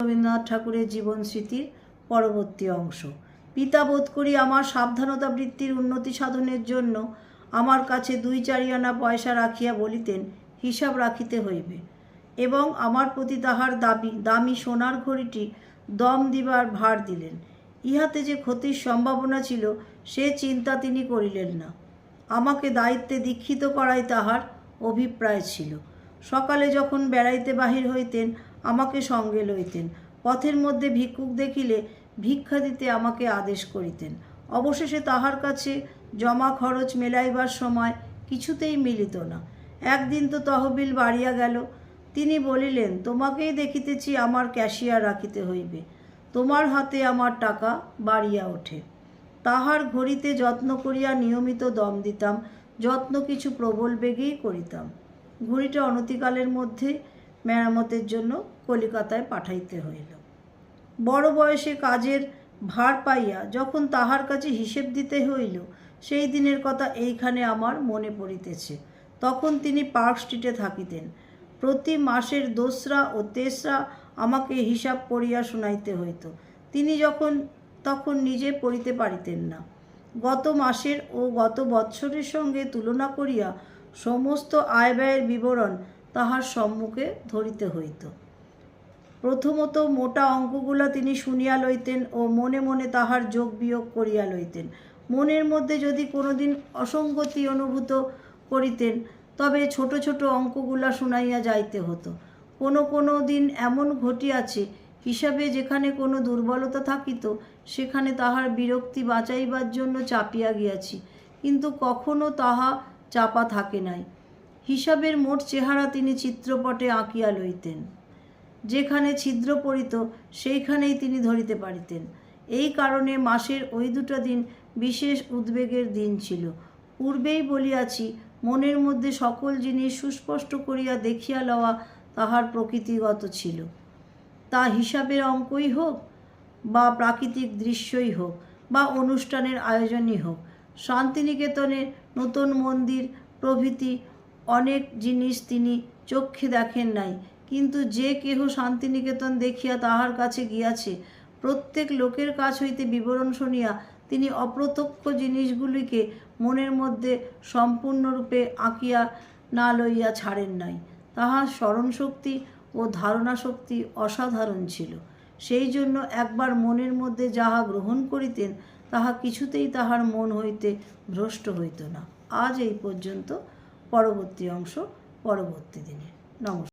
রবীন্দ্রনাথ ঠাকুরের জীবন স্মৃতির পরবর্তী অংশ। পিতা বোধ করি আমার সাবধানতা বৃত্তির উন্নতি সাধনের জন্য আমার কাছে দুই চারিয়ানা পয়সা রাখিয়া বলিতেন, হিসাব রাখিতে হইবে। এবং আমার প্রতি তাহার দাবি, দামি সোনার ঘড়িটি দম দিবার ভার দিলেন। ইহাতে যে ক্ষতির সম্ভাবনা ছিল, সে চিন্তা তিনি করিলেন না। আমাকে দায়িত্বে দীক্ষিত করাই তাহার অভিপ্রায় ছিল। সকালে যখন বেড়াইতে বাহির হইতেন আমাকে সঙ্গে লইতেন। পথের মধ্যে ভিক্ষুক দেখিলে ভিক্ষা দিতে আমাকে আদেশ করিতেন। অবশেষে তাহার কাছে জমা খরচ মেলাইবার সময় কিছুতেই মিলিত না। একদিন তো তহবিল বাড়িয়া গেল। তিনি বলিলেন, তোমাকেই দেখিতেছি আমার ক্যাশিয়ার রাখিতে হইবে। তোমার হাতে আমার টাকা বাড়িয়া ওঠে। তাহার ঘড়িতে যত্ন করিয়া নিয়মিত দম দিতাম, যত্ন কিছু প্রবল বেগেই করিতাম। ঘড়িটা অনতিকালের মধ্যে মেরামতের জন্য কলিকাতায় পাঠাইতে হইল। বড় বয়সে কাজের ভার পাইয়া যখন তাহার কাছে হিসেব দিতে হইল, সেই দিনের কথা এইখানে আমার মনে পড়িতেছে। তখন তিনি পার্ক স্ট্রিটে থাকিতেন। প্রতি মাসের দোসরা ও তেসরা আমাকে হিসাব করিয়া শুনাইতে হইত। তিনি যখন, তখন নিজে পড়িতে পারিতেন না। গত মাসের ও গত বৎসরের সঙ্গে তুলনা করিয়া সমস্ত আয় ব্যয়ের বিবরণ তাহার সম্মুখে ধরিতে হইত। প্রথমত মোটা অঙ্কগুলা তিনি শুনিয়া লইতেন ও মনে মনে তাহার যোগ বিয়োগ করিয়া লইতেন। মনের মধ্যে যদি কোনোদিন অসঙ্গতি অনুভূত করিতেন, তবে ছোট ছোট অঙ্কগুলা শুনাইয়া যাইতে হতো। কোনো কোনো দিন এমন ঘটিয়াছে, হিসাবে যেখানে কোনো দুর্বলতা থাকিত, সেখানে তাহার বিরক্তি বাঁচাইবার জন্য চাপিয়া গিয়াছি। কিন্তু কখনো তাহা চাপা থাকে নাই। হিসাবের মোট চেহারা তিনি চিত্রপটে আঁকিয়া লইতেন। যেখানে ছিদ্র পড়িত, সেইখানেই তিনি ধরিতে পারিতেন। এই কারণে মাসের ওই দুটো দিন বিশেষ উদ্বেগের দিন ছিল। পূর্বেই বলিয়াছি, মনের মধ্যে সকল জিনিস সুস্পষ্ট করিয়া দেখিয়া লওয়া তাহার প্রকৃতিগত ছিল। তা হিসাবের অঙ্কই হোক, বা প্রাকৃতিক দৃশ্যই হোক, বা অনুষ্ঠানের আয়োজনই হোক, শান্তিনিকেতনের নতুন মন্দির, প্রভৃতি অনেক জিনিস তিনি চক্ষে দেখেন নাই। কিন্তু যে কেহ শান্তিনিকেতন দেখিয়া তাহার কাছে গিয়াছে, প্রত্যেক লোকের কাছ হইতে বিবরণ শুনিয়া তিনি অপ্রত্যক্ষ জিনিসগুলিকে মনের মধ্যে সম্পূর্ণরূপে আঁকিয়া না লইয়া ছাড়েন নাই। তাহার স্মরণশক্তি ও ধারণা শক্তি অসাধারণ ছিল। সেই জন্য একবার মনের মধ্যে যাহা গ্রহণ করিতেন, তাহা কিছুতেই তাহার মন হইতে ভ্রষ্ট হইত না। আজ এই পর্যন্ত পরবর্তী অংশ পরবর্তী দিনে। নমস্কার।